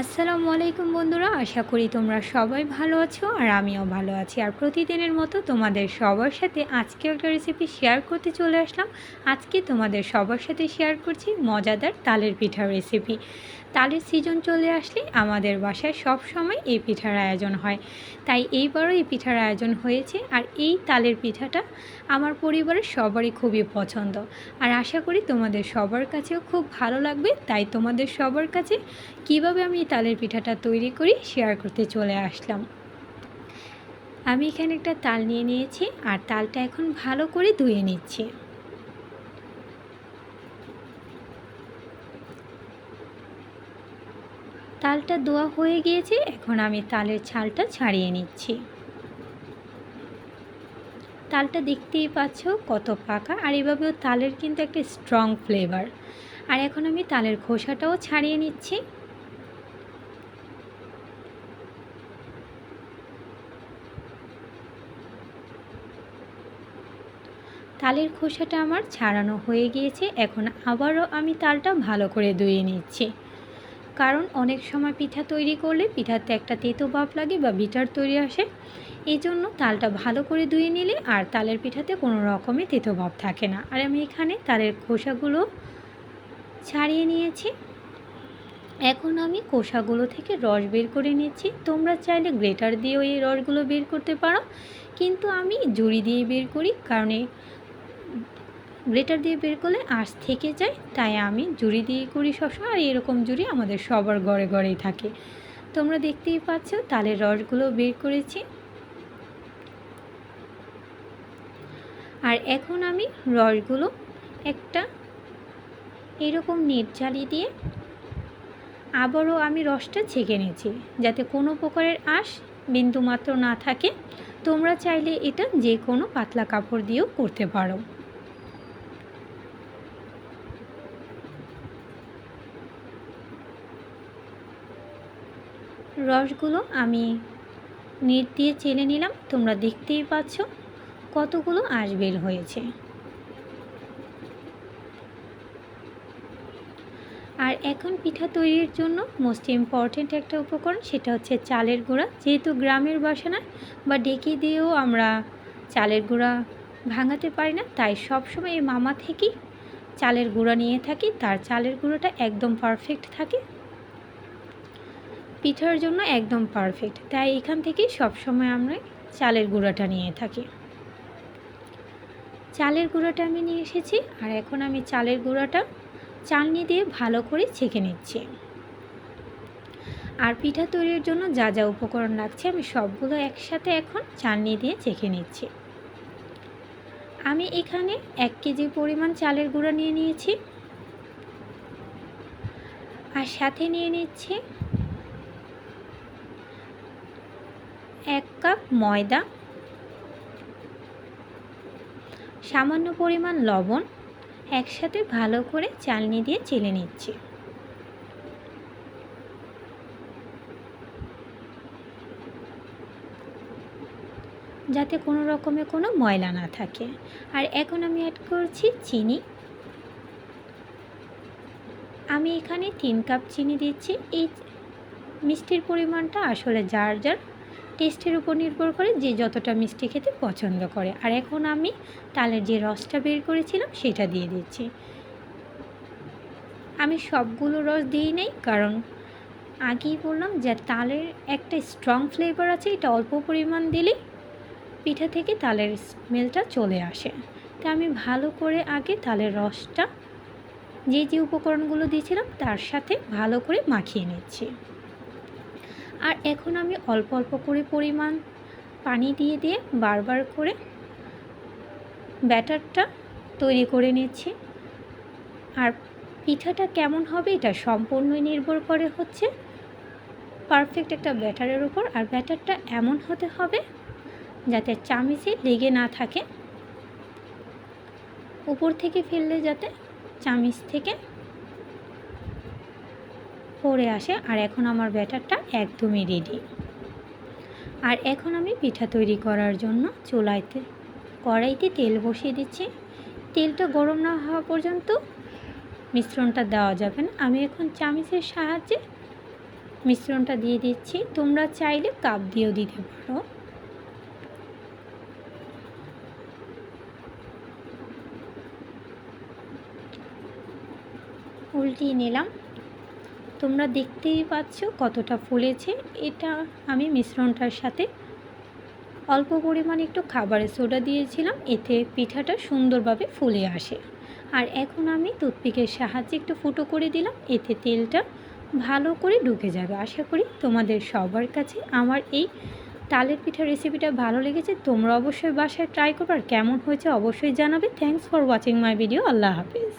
আসসালামু আলাইকুম বন্ধুরা, আশা করি তোমরা সবাই ভালো আছো আর আমিও ভালো আছি। আর প্রতিদিনের মতো তোমাদের সবার সাথে আজকে একটা রেসিপি শেয়ার করতে চলে আসলাম। আজকে তোমাদের সবার সাথে শেয়ার করছি মজাদার তালের পিঠার রেসিপি তালের সিজন চলে আসলে আমাদের বাসায় সব সময় এই পিঠার আয়োজন হয়। তাই এইবারও এই পিঠার আয়োজন হয়েছে আর এই তালের পিঠাটা আমার পরিবারের সবারই খুবই পছন্দ। আর আশা করি তোমাদের সবার কাছেও খুব ভালো লাগবে, তাই তোমাদের সবার কাছে কীভাবে আমি তালের পিঠাটা তৈরি করি শেয়ার করতে চলে আসলাম। আমি এখানে একটা তাল নিয়ে নিয়েছি আর তালটা এখন ভালো করে ধুয়ে নিচ্ছি। তালটা দোয়া হয়ে গিয়েছে, এখন আমি তালের ছালটা ছাড়িয়ে নিচ্ছি। তালটা দেখতেই পাচ্ছ কত পাকা আর এভাবেও তালের কিন্তু একটা স্ট্রং ফ্লেভার আর এখন আমি তালের খোসাটাও ছাড়িয়ে নিচ্ছি। তালের খোসাটা আমার ছাড়ানো হয়ে গিয়েছে, এখন আবারও আমি তালটা ভালো করে ধুয়ে নিচ্ছি। কারণ অনেক সময় পিঠা তৈরি করলে পিঠাতে একটা তেতো ভাব লাগে বা বিটার তৈরি আসে এই জন্য তালটা ভালো করে ধুয়ে নিলে আর তালের পিঠাতে কোনো রকমের তেতো ভাব থাকে না। আর আমি এখানে তালের খোসাগুলো ছাড়িয়ে নিয়েছি। এখন আমি কোষাগুলো থেকে রস বের করে নিচ্ছি। তোমরা চাইলে গ্রেটার দিয়েও এই রসগুলো বের করতে পারো, কিন্তু আমি জুড়ি দিয়ে বের করি, কারণ গ্রেটার দিয়ে বের করলে আঁশ থেকে যায়, তাই আমি জুড়ি দিয়ে করি সবসময়, আর এরকম জুড়ি আমাদের সবার ঘরে ঘরেই থাকে। তোমরা দেখতেই পাচ্ছ, তালের রসগুলো বের করেছি। আর এখন আমি রসগুলো একটা এরকম নেট জ্বালিয়ে দিয়ে আবারও আমি রসটা ছেঁকে নিয়েছি, যাতে কোনো প্রকারের আঁশ বিন্দুমাত্র না থাকে। তোমরা চাইলে এটা যে কোনো পাতলা কাপড় দিয়েও করতে পারো। রসগুলো আমি নেট দিয়ে চেলে নিলাম। তোমরা দেখতেই পাচ্ছ কতগুলো আঁশ বের হয়েছে। আর এখন পিঠা তৈরির জন্য মোস্ট ইম্পর্ট্যান্ট একটা উপকরণ সেটা হচ্ছে চালের গুঁড়া। যেহেতু গ্রামের বাসা না বা ডেকে দিয়েও আমরা চালের গুঁড়া ভাঙাতে পারি না, তাই সবসময় এই মামা থেকেই চালের গুঁড়া নিয়ে থাকি। তার চালের গুঁড়োটা একদম পারফেক্ট থাকে। পিঠার জন্য একদম পারফেক্ট তাই এখান থেকেই সবসময় আমরা চালের গুঁড়াটা নিয়ে থাকি। চালের গুঁড়োটা আমি নিয়ে এসেছি, আর এখন আমি চালের গুঁড়োটা চালনি দিয়ে ভালো করে ছেঁকে নিচ্ছি। আর পিঠা তৈরির জন্য যা যা উপকরণ লাগছে আমি সবগুলো একসাথে এখন চালনি দিয়ে চেখে নিচ্ছি। আমি এখানে এক কেজি পরিমাণ চালের গুঁড়া নিয়ে নিয়েছি। আর সাথে নিয়ে নিচ্ছি এক কাপ ময়দা, সামান্য পরিমাণ লবণ একসাথে ভালো করে চালনি দিয়ে চেলে নিচ্ছি। যাতে কোনো রকমে কোনো ময়লা না থাকে। আর এখন আমি অ্যাড করছি চিনি। আমি এখানে তিন কাপ চিনি দিচ্ছি। এই মিষ্টির পরিমাণটা আসলে যার যার টেস্টের উপর নির্ভর করে যে যতটা মিষ্টি খেতে পছন্দ করে। আর এখন আমি তালের যে রসটা বের করেছিলাম, সেটা দিয়ে দিচ্ছি। আমি সবগুলো রস দিই নেই, কারণ আগেই বললাম যে তালের একটা স্ট্রং ফ্লেভার আছে, এটা অল্প পরিমাণ দিলেই পিঠা থেকে তালের স্মেলটা চলে আসে। তা আমি ভালো করে আগে তালের রসটা, যে যে উপকরণগুলো দিয়েছিলাম, তার সাথে ভালো করে মাখিয়ে নিচ্ছি। আর এখন আমি অল্প অল্প করে পরিমাণ পানি দিয়ে দিয়ে বারবার করে ব্যাটারটা তৈরি করে নিচ্ছি। আর পিঠাটা কেমন হবে এটা সম্পূর্ণই নির্ভর করে হচ্ছে পারফেক্ট একটা ব্যাটারের উপর। আর ব্যাটারটা এমন হতে হবে যাতে চামিচে লেগে না থাকে। উপর থেকে ফেললে যাতে চামিচ থেকে পড়ে আসে আর এখন আমার ব্যাটারটা একদমই রেডি আর এখন আমি পিঠা তৈরি করার জন্য চুলাইতে, কড়াইতে তেল বসিয়ে দিচ্ছি। তেলটা গরম না হওয়া পর্যন্ত মিশ্রণটা দেওয়া যাবে না। আমি এখন চামিচের সাহায্যে মিশ্রণটা দিয়ে দিচ্ছি। তোমরা চাইলে কাপ দিয়েও দিতে পারো। উল্টিয়ে নিলাম। তোমরা দেখতেই পাচ্ছ কতটা ফুলেছে। এটা আমি মিশ্রণটার সাথে অল্প পরিমাণে একটু খাবারের সোডা দিয়েছিলাম, এতে পিঠাটা সুন্দরভাবে ফুলে আসে। আর এখন আমি টুথপিকের সাহায্যে একটু ফুটো করে দিলাম, এতে তেলটা ভালো করে ঢুকে যাবে। আশা করি তোমাদের সবার কাছে আমার এই তালের পিঠা রেসিপিটা ভালো লেগেছে। তোমরা অবশ্যই বাসায় ট্রাই করো, আর কেমন হয়েছে অবশ্যই জানাবে। Thanks for watching my video Allah Hafiz.